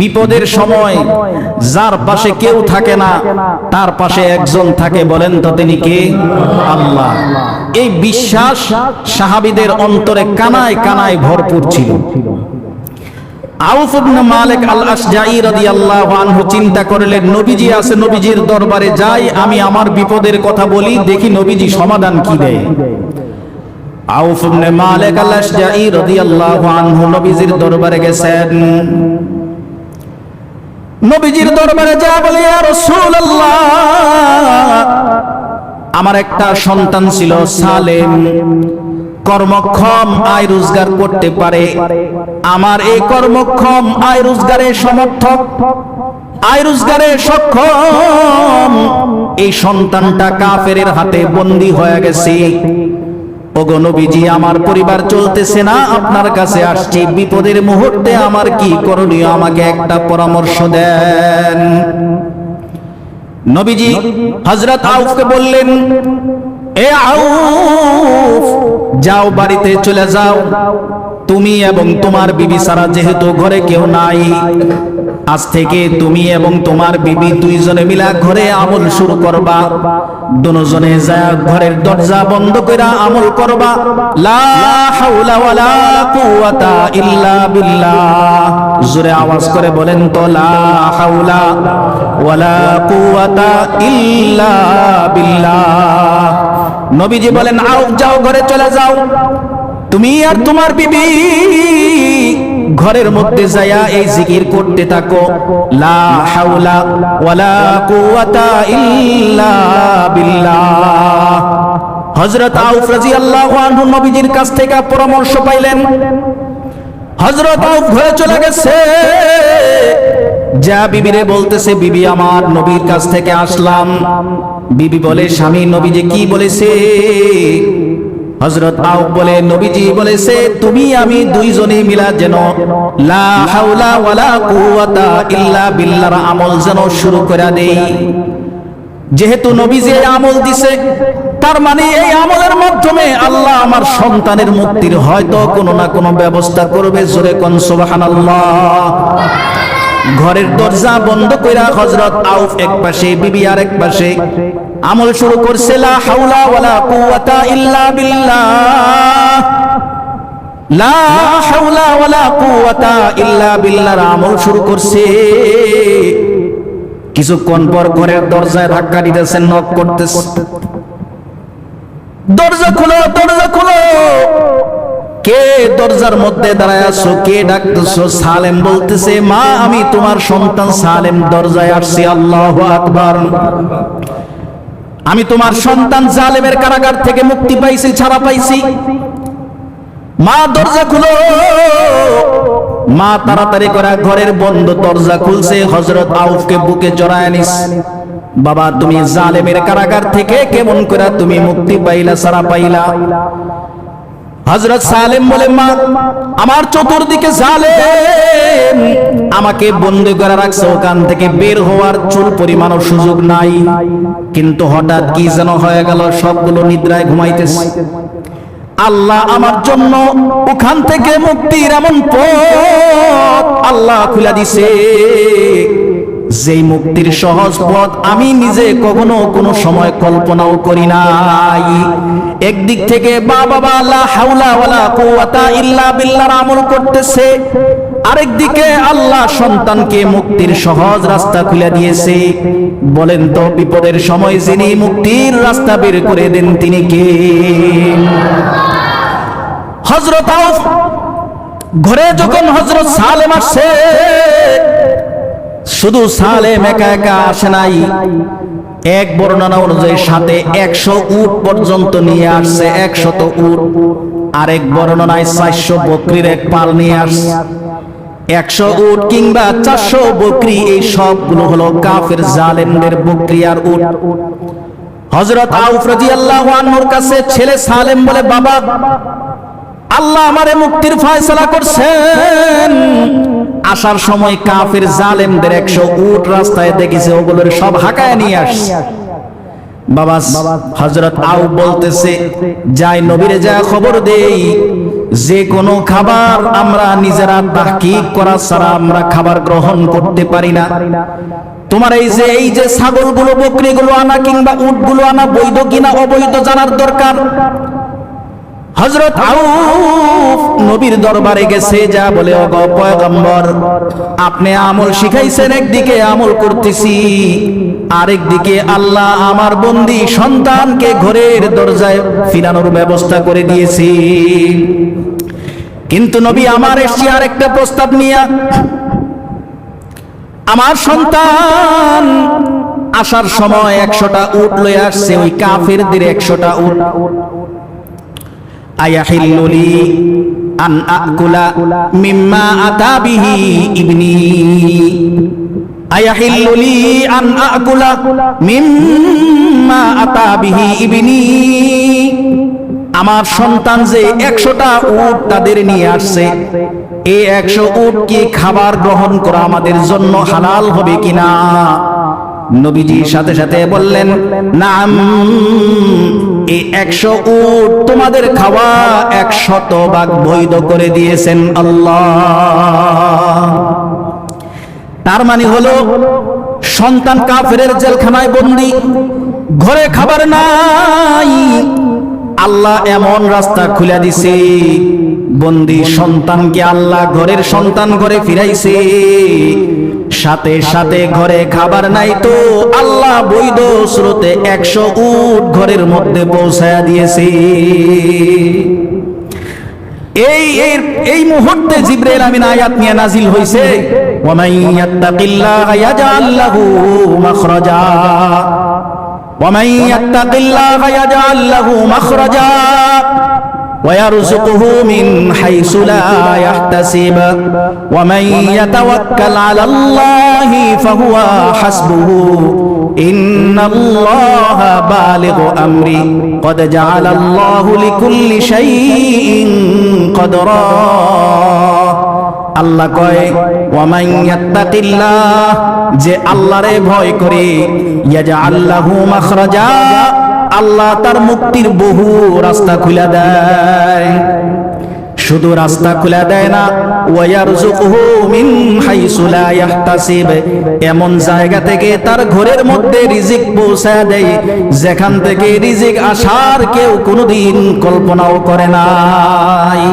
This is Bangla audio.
বিপদের সময় যার পাশে কেউ থাকে না, তার পাশে একজন থাকে। বলেন তো তিনি কে? আল্লাহ। এই বিশ্বাস সাহাবিদের অন্তরে কানায় কানায় ভরপুর ছিল। চিন্তা করলেন, নবীজি আছে নবীজির দরবারে, যাই আমি আমার বিপদের কথা বলি, দেখি সমাধান কি নবীজির দরবারে গেছেন নবীজির দরবারে যা বলে আমার একটা সন্তান ছিল সালেম। কর্মক্ষম, আয় রোজগার করতে পারে। আমার এই কর্মক্ষম, আয় রোজগারের সমর্থক, আয় রোজগারে সক্ষম। এই সন্তানটা কাফের হাতে বন্দী হয়ে গেছে। ওগো নবীজি, আমার পরিবার চলতেছে না, আপনার কাছে আসছি। বিপদের মুহূর্তে আমার কি করণীয়, আমাকে একটা পরামর্শ দেন। নবীজি হজরত আউফকে বললেন, এ আউফ, যাও বাড়িতে চলে যাও। তুমি এবং তোমার বিবি সারা যেহেতু ঘরে কেউ নাই আজ থেকে তুমি এবং তোমার বিবি দুইজনে মিলা ঘরে আমল শুরু করবা। দুজনে যা ঘরের দরজা বন্ধ করে আমল করবা। জোরে আওয়াজ করে বলেন তো, লা হাওলা ওয়ালা ইল্লা বিল্লাহ। নবীজি বলেন, আও যাও, ঘরে চলে যাও। তুমি আর তোমার বিবি ঘরের মধ্যে যায়া এই জিকির করতে থাকো। লা হাওলা ওয়ালা কুওয়াতা ইল্লা বিল্লাহ। হযরত আউফ রাদিয়াল্লাহু আনহু নবীজির কাছ থেকে পরামর্শ পাইলেন, হযরত আউফ ঘরে চলে গেছে। যা বিবিরে বলতেছে, বিবি আমার নবীর কাছ থেকে আসলাম। বিবি বলে, স্বামী, নবীজি কি বলেছে? হজরত আউফ বলে, নবীজি বলেছে তুমি, আমি দুইজনে মিলা যেন লা হাওলা ওয়ালা কুওয়াতা ইল্লা বিল্লাহর আমল যেন শুরু করে দেই। যেহেতু নবীজি আমল দিছে, তার মানে এই আমলের মাধ্যমে আল্লাহ আমার সন্তানের মুক্তির হয়তো কোনো না কোনো ব্যবস্থা করবে। জোরে কোন সুবহানাল্লাহ। ঘরের দরজা বন্ধ কইরা হযরত আউফ এক পাশে বিবি আর এক পাশে আমল শুরু করছে, লা হাওলা ওয়ালা কুওয়াতা ইল্লা বিল্লাহ। লা হাওলা ওয়ালা কুওয়াতা ইল্লা বিল্লাহর আমল শুরু করছে। কিছুক্ষণ পর ঘরের দরজায় ধাক্কা দিতেছেন নক করতেছে। দরজা খুলো দরজা খুলো। কে দরজার মধ্যে দাঁড়ায় আছো, কে ডাকতেছো? সালেম বলতেছে, মা, আমি তোমার সন্তান সালেম, দরজায় আসছি, আল্লাহ আকবার। আমি তোমার সন্তান জালেমের কারাগার থেকে মুক্তি পাইছি ছাড়া পাইছি। মা দরজা খুলো। মা তাড়াতাড়ি করে ঘরের বন্ধ দরজা খুলছে হজরত আউফকে বুকে জড়ায় নিস। বাবা তুমি জালেমের কারাগার থেকে কেমন করে তুমি মুক্তি পাইলা সারা পাইলা? হজরত সালেম বলে, মা, আমার চতুর্দিকে জালেম। আমাকে বন্দি করে রাখছে, ওখান থেকে বের হওয়ার চুল পরিমাণও সুযোগ নাই। কিন্তু হঠাৎ কি যেন হয়ে গেল, সবগুলো নিদ্রায় ঘুমাইতেছে। আল্লাহ আমার জন্য ওখান থেকে মুক্তির এমন পথ আল্লাহ খুলে দিছে। যেই মুক্তির সহজ পথ আমি নিজে কখনো কোনো সময় কল্পনাও করি নাই। একদিক থেকে বা বাবা লা হাওলা ওয়ালা কুওয়াতা ইল্লা বিল্লাহর আমল করতেছে, আরেক দিকে আল্লাহ সন্তানকে মুক্তির সহজ রাস্তা খুলে দিয়েছে। বলেন তো, বিপদের সময় যিনি মুক্তির রাস্তা বের করে দেন তিনি কে? হজরত ঘরে যখন হজরত সালেম আসছে শুধু সালেম একা একা আসে নাই। এক বর্ণনা অনুযায়ী সাথে একশো উট পর্যন্ত নিয়ে আসছে, একশত উট। আরেক বর্ণনায় চারশো বকরির এক পাল নিয়ে আসছে। একশো উট কিংবা চারশো বকরি, এই সবগুলো হলো কাফের জালেমদের বকরি আর উট। হজরত আউফ রাদিয়াল্লাহু আনহুর কাছে ছেলে সালেম বলে, বাবা, আল্লাহ আমারে মুক্তির ফয়সালা করছেন। আসার সময় কাফের জালেমদের একশো উট রাস্তায় দেখেছে, ওগুলোর সব হাকায় নিয়ে আসছে। বাবা হজরত আউ বলতেছে, যাই নবীরে যা খবর দেই, যে কোনো খাবার আমরা নিজেরা তাহকিক করা ছাড়া আমরা খাবার গ্রহণ করতে পারি না। তোমার এই যে এই যে ছাগলগুলো ছাগলগুলো, বকরিগুলো আনা কিংবা উটগুলো আনা বৈধ কিনা অবৈধ জানার দরকার। হজরত নবীর দরবারে গেছে, যা বলে অগ পয়গম্বর, আপনি আমল শিখাইছেন, একদিকে আমল করতেছি, আরেকদিকে আল্লাহ আমার বন্দি সন্তানকে ঘরের দরজায় ফিরানোর ব্যবস্থা করে দিয়েছি। কিন্তু নবী আমার এসছি আরেকটা প্রস্তাব নিয়ে, আমার সন্তান আসার সময় একশোটা উট লয়ে আসছে, ওই কাফের কাফেরদের একশোটা উট। আয়াহিল্লু লি আন আকুলা মিম্মা আতা বিহি ইবনি। আয়াহিল্লু লি আন আকুলা মিম্মা আতা বিহি ইবনি। আমার সন্তান যে একশোটা উট তাদের নিয়ে আসছে এই একশো উট খাবার গ্রহণ করা আমাদের জন্য হালাল হবে কিনা? নবীজির সাথে সাথে বললেন, নাম এই একশো উট তোমাদের খাওয়া একশত ভাগ বৈধ করে দিয়েছেন আল্লাহ। তার মানে হলো, সন্তান কাফেরের জেলখানায় বন্দি, ঘরে খাবার নাই। আল্লাহ এমন রাস্তা খুলে দিছে, বন্দি সন্তানকে আল্লাহ ঘরের সন্তান ঘরে ফিরাইছে। সাথে সাথে ঘরে খাবার নাই তো আল্লাহ বৈধ স্রোতে একশো উট ঘরের মধ্যে পৌঁছায়া দিয়েছে। এই এই মুহূর্তে জিব্রাইল আমিন আয়াত নিয়ে নাজিল হইছে, ওয়ামান ইয়াত্তাকিল্লাহ ইয়াজাল্লাহু মাখরাজা। ওয়ামান ইয়াত্তাকিল্লাহ ইয়াজাল্লাহু মাখরাজা। ويرزقه من حيث لا يحتسب ومن يتوكل على الله فهو حسبه إن الله بالغ أمري قد جعل الله لكل شيء قدرا আল্লাহ কয়, ওয়ামান ইয়াত্তাকিল্লাহ যে আল্লাহরে ভয় করে ইয়াজা আল্লাহু মাখরাজা আল্লাহ তার মুক্তির বহু রাস্তা খুলে দেয়। শুধু রাস্তা খুলে দেয় না ওয়ারযুকুহু মিন হাইসু লা ইয়াহতাসিব এমন জায়গা থেকে তার ঘরের মধ্যে রিজিক পৌঁছায় দেয়, যেখান থেকে রিজিক আসার কেউ কোনোদিন কল্পনাও করে নাই।